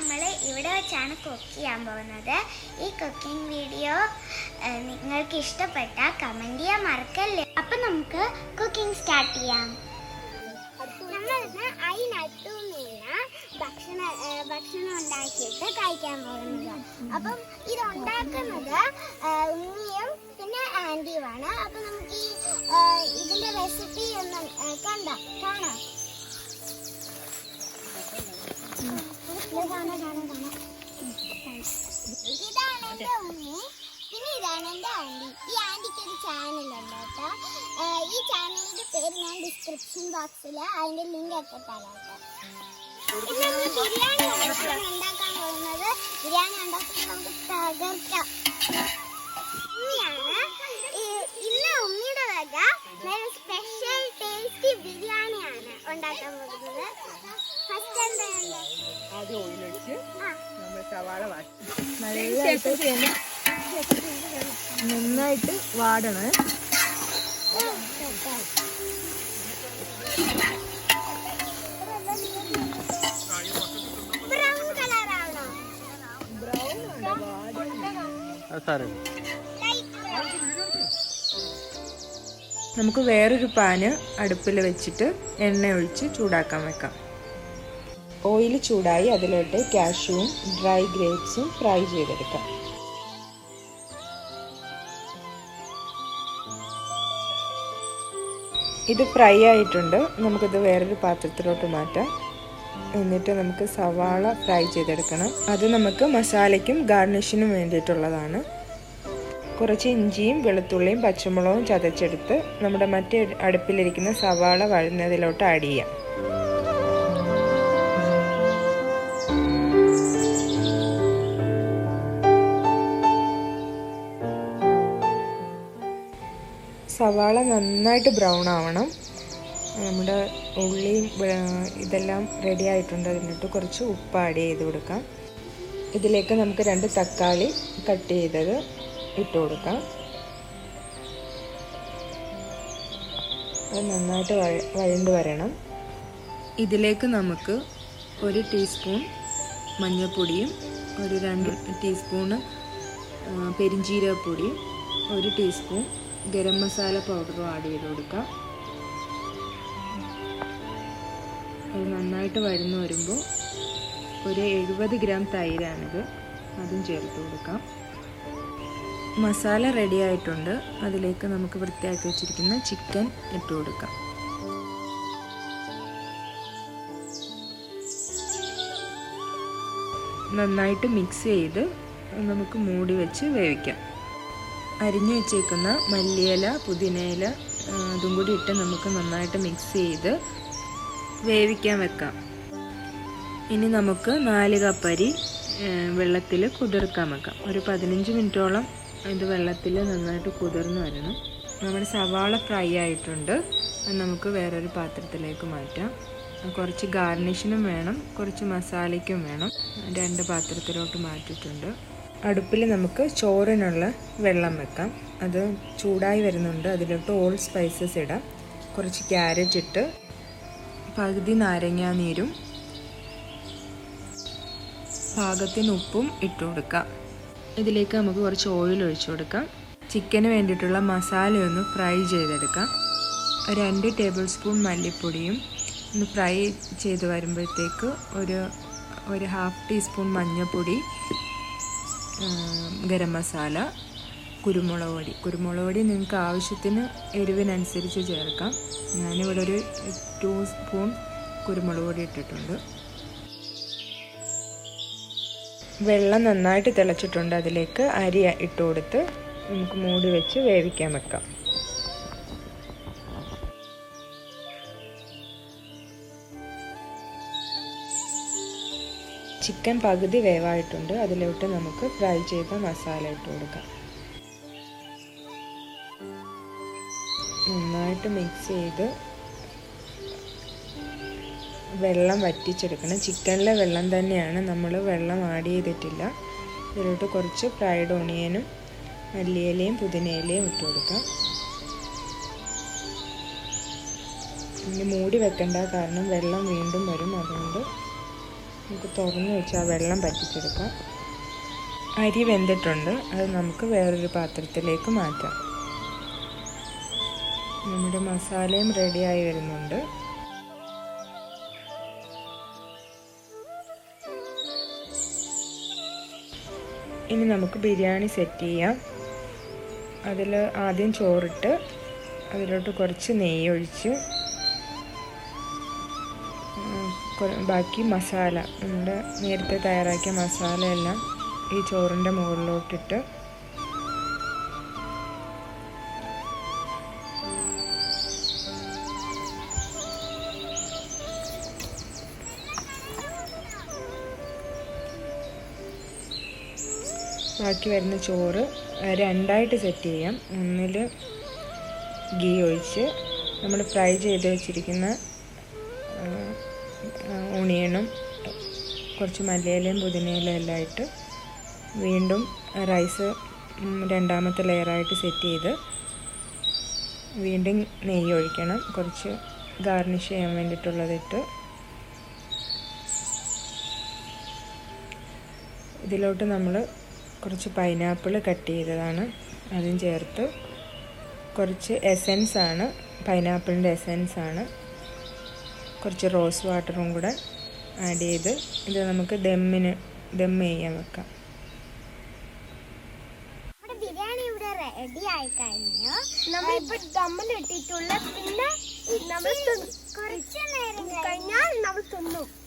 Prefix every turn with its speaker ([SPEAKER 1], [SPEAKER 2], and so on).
[SPEAKER 1] നമ്മൾ ഇവിടെ വെച്ചാണ് കുക്ക് ചെയ്യാൻ പോകുന്നത്. ഈ കുക്കിംഗ് വീഡിയോ നിങ്ങൾക്ക് ഇഷ്ടപ്പെട്ട കമന്റ് ചെയ്യാൻ മറക്കല്ലേ? അപ്പം നമുക്ക് കുക്കിംഗ് സ്റ്റാർട്ട് ചെയ്യാം. നമ്മളിന്ന് അതിനകത്തു നിന്ന് ഭക്ഷണ ഭക്ഷണം ഉണ്ടാക്കിയിട്ട് കഴിക്കാൻ പോകുന്നത്. അപ്പം ഇത് ഉണ്ടാക്കുന്നത് ഉണ്ണിയും പിന്നെ ആന്റിയുമാണ് അപ്പം നമുക്ക് ഈ ഇതിന്റെ റെസിപ്പി ഒന്ന് കണ്ടോ? കാണാം? ഇതാണ് എന്റെ ഉമ്മി പിന്നെ ഇതാണ് എന്റെ ആന്റി. ഈ ആന്റിക്ക് ഒരു ചാനലുണ്ട് കേട്ടോ. ഈ ചാനലിന്റെ പേര് ഞാൻ ഡിസ്ക്രിപ്ഷൻ ബോക്സിൽ അതിന്റെ ലിങ്ക് ഒക്കെ തരാം കേട്ടോ. ഇന്ന് ബിരിയാണി ഉണ്ടാക്കാൻ പോകുന്നത്. ബിരിയാണി ഉണ്ടാക്കുമ്പോൾ നമുക്ക് തകർക്കാം. ഉണ്ടാക്കാൻ പോകുന്നത്. ഫസ്റ്റ് എന്താ?
[SPEAKER 2] ആദ്യം ഓയിലൊഴിച്ച്
[SPEAKER 1] ആ.
[SPEAKER 2] നമ്മൾ സവാള വാട്ടി. നല്ലതായിട്ട് നന്നായിട്ട് വാടണേ.
[SPEAKER 1] ബ്രൗൺ
[SPEAKER 2] നമുക്ക് വേറൊരു പാന് അടുപ്പിൽ വെച്ചിട്ട് എണ്ണ ഒഴിച്ച് ചൂടാക്കാൻ വെക്കാം. ഓയിൽ ചൂടായി അതിലോട്ട് കാഷ്യൂവും ഡ്രൈ ഗ്രേപ്സും ഫ്രൈ ചെയ്തെടുക്കാം. ഇത് ഫ്രൈ ആയിട്ടുണ്ട്. നമുക്കിത് വേറൊരു പാത്രത്തിലോട്ട് മാറ്റാം. എന്നിട്ട് നമുക്ക് സവാള ഫ്രൈ ചെയ്തെടുക്കണം. അത് നമുക്ക് മസാലയ്ക്കും ഗാർണിഷിനും വേണ്ടിയിട്ടുള്ളതാണ്. കുറച്ച് ഇഞ്ചിയും വെളുത്തുള്ളിയും പച്ചമുളകും ചതച്ചെടുത്ത് നമ്മുടെ മറ്റേ അടുപ്പിലിരിക്കുന്ന സവാള വഴുന്നതിലോട്ട് ആഡ് ചെയ്യാം. സവാള നന്നായിട്ട് ബ്രൗൺ ആവണം. നമ്മുടെ ഉള്ളിയും ഇതെല്ലാം റെഡി ആയിട്ടുണ്ട്. അതിനിട്ട് കുറച്ച് ഉപ്പ് ആഡ് ചെയ്ത് കൊടുക്കാം. ഇതിലേക്ക് നമുക്ക് രണ്ട് തക്കാളി കട്ട് ചെയ്തത് ഇട്ട് കൊടുക്കാം. അത് നന്നായിട്ട് വഴ- വഴണ്ട് വരണം. ഇതിലേക്ക് നമുക്ക് ഒരു ടീസ്പൂൺ മഞ്ഞൾപ്പൊടിയും ഒരു രണ്ട് ടീസ്പൂണ് പെരിഞ്ജീരകപ്പൊടിയും ഒരു ടീസ്പൂൺ ഗരം മസാല പൗഡറും ആഡ് ചെയ്ത് കൊടുക്കാം. അത് നന്നായിട്ട് വഴന്നു വരുമ്പോൾ ഒരു എഴുപത് ഗ്രാം തൈരാണിത്. അതും ചേർത്ത് കൊടുക്കാം. മസാല റെഡി ആയിട്ടുണ്ട്. അതിലേക്ക് നമുക്ക് വൃത്തിയാക്കി വെച്ചിരിക്കുന്ന ചിക്കൻ ഇട്ട് കൊടുക്കാം. നന്നായിട്ട് മിക്സ് ചെയ്ത് നമുക്ക് മൂടി വെച്ച് വേവിക്കാം. അരിഞ്ഞു വെച്ചേക്കുന്ന മല്ലിയില പുതിനയില അതും കൂടി ഇട്ട് നമുക്ക് നന്നായിട്ട് മിക്സ് ചെയ്ത് വേവിക്കാൻ വെക്കാം. ഇനി നമുക്ക് നാല് കപ്പരി വെള്ളത്തിൽ കുതിർക്കാൻ വെക്കാം. ഒരു പതിനഞ്ച് മിനിറ്റോളം ഇത് വെള്ളത്തിൽ നന്നായിട്ട് കുതിർന്ന് വരണം. നമ്മുടെ സവാള ഫ്രൈ ആയിട്ടുണ്ട്. അത് നമുക്ക് വേറൊരു പാത്രത്തിലേക്ക് മാറ്റാം. കുറച്ച് ഗാർണിഷിനും വേണം കുറച്ച് മസാലയ്ക്കും വേണം. രണ്ട് പാത്രത്തിലോട്ട് മാറ്റിയിട്ടുണ്ട്. അടുപ്പിൽ നമുക്ക് ചോറിനുള്ള വെള്ളം വെക്കാം. അത് ചൂടായി വരുന്നുണ്ട്. അതിലോട്ട് ഓൾ സ്പൈസസ് ഇടാം. കുറച്ച് ക്യാരറ്റ് ഇട്ട് പകുതി നാരങ്ങാനീരും പാകത്തിന് ഉപ്പും ഇട്ട് കൊടുക്കാം. ഇതിലേക്ക് നമുക്ക് കുറച്ച് ഓയിൽ ഒഴിച്ചു കൊടുക്കാം. ചിക്കന് വേണ്ടിയിട്ടുള്ള മസാല ഒന്ന് ഫ്രൈ ചെയ്തെടുക്കാം. രണ്ട് ടേബിൾ സ്പൂൺ മല്ലിപ്പൊടിയും ഒന്ന് ഫ്രൈ ചെയ്ത് വരുമ്പോഴത്തേക്ക് ഒരു ഒരു ഹാഫ് ടീസ്പൂൺ മഞ്ഞൾപ്പൊടി ഗരം മസാല കുരുമുളക് പൊടി. കുരുമുളക് പൊടി നിങ്ങൾക്ക് ആവശ്യത്തിന് എരിവിനനുസരിച്ച് ചേർക്കാം. ഞാനിവിടെ ഒരു ടു സ്പൂൺ കുരുമുളക് പൊടി ഇട്ടിട്ടുണ്ട്. വെള്ളം നന്നായിട്ട് തിളച്ചിട്ടുണ്ട്. അതിലേക്ക് അരി ഇട്ട് കൊടുത്ത് നമുക്ക് മൂടി വെച്ച് വേവിക്കാൻ വെക്കാം. ചിക്കൻ പകുതി വേവായിട്ടുണ്ട്. അതിലോട്ട് നമുക്ക് ഫ്രൈ ചെയ്ത മസാല ഇട്ട് കൊടുക്കാം. നന്നായിട്ട് മിക്സ് ചെയ്ത് വെള്ളം വറ്റിച്ചെടുക്കണം. ചിക്കനിലെ വെള്ളം തന്നെയാണ് നമ്മൾ വെള്ളം ആഡ് ചെയ്തിട്ടില്ല. ഇതിലോട്ട് കുറച്ച് ഫ്രൈഡ് ഓണിയനും മല്ലിയിലയും പുതിനയിലയും ഇട്ട് കൊടുക്കാം. ഇനി മൂടി വെക്കണ്ട കാരണം വെള്ളം വീണ്ടും വരും. അതുകൊണ്ട് നമുക്ക് തുറന്ന് വെച്ച് ആ വെള്ളം പറ്റിച്ചെടുക്കാം അരി വെന്തിട്ടുണ്ട്. അത് നമുക്ക് വേറൊരു പാത്രത്തിലേക്ക് മാറ്റാം. നമ്മുടെ മസാലയും റെഡിയായി വരുന്നുണ്ട്. ഇനി നമുക്ക് ബിരിയാണി സെറ്റ് ചെയ്യാം. അതിൽ ആദ്യം ചോറിട്ട് അതിലോട്ട് കുറച്ച് നെയ്യ് ഒഴിച്ച് ബാക്കി മസാല നമ്മുടെ നേരത്തെ തയ്യാറാക്കിയ മസാലയെല്ലാം ഈ ചോറിന്റെ മുകളിലോട്ടിട്ട് ബാക്കി വരുന്ന ചോറ് രണ്ടായിട്ട് സെറ്റ് ചെയ്യാം. ഒന്നിൽ ഗീ ഒഴിച്ച് നമ്മൾ ഫ്രൈ ചെയ്ത് വെച്ചിരിക്കുന്ന ഓണിയനും കുറച്ച് മല്ലിയിലയും പുതിനയിലയും എല്ലാം ആയിട്ട് വീണ്ടും റൈസ് രണ്ടാമത്തെ ലെയറായിട്ട് സെറ്റ് ചെയ്ത് വീണ്ടും നെയ്യ് ഒഴിക്കണം. കുറച്ച് ഗാർണിഷ് ചെയ്യാൻ വേണ്ടിയിട്ടുള്ളതിട്ട് ഇതിലോട്ട് നമ്മൾ കുറച്ച് പൈനാപ്പിൾ കട്ട് ചെയ്തതാണ്. അതും ചേർത്ത് കുറച്ച് എസൻസ് ആണ്. പൈനാപ്പിളിന്റെ എസൻസ് ആണ്. കുറച്ച് റോസ് വാട്ടറും കൂടെ ആഡ് ചെയ്ത് ഇത് നമുക്ക് ദമ്മിന് ദം ചെയ്യാൻ വെക്കാം. ിട്ടിട്ടുള്ള
[SPEAKER 1] ബിരിയാണി ഇവിടെ റെഡി ആയി കഴിഞ്ഞു.
[SPEAKER 3] നമ്മളിപ്പോ ദമ്മിൽ ഇട്ടിട്ടുള്ള പിന്നെ നമ്മൾ
[SPEAKER 1] കുറച്ച് നേരം കഴിഞ്ഞ്
[SPEAKER 3] കഴിഞ്ഞാൽ നമ്മൾ തിന്നും.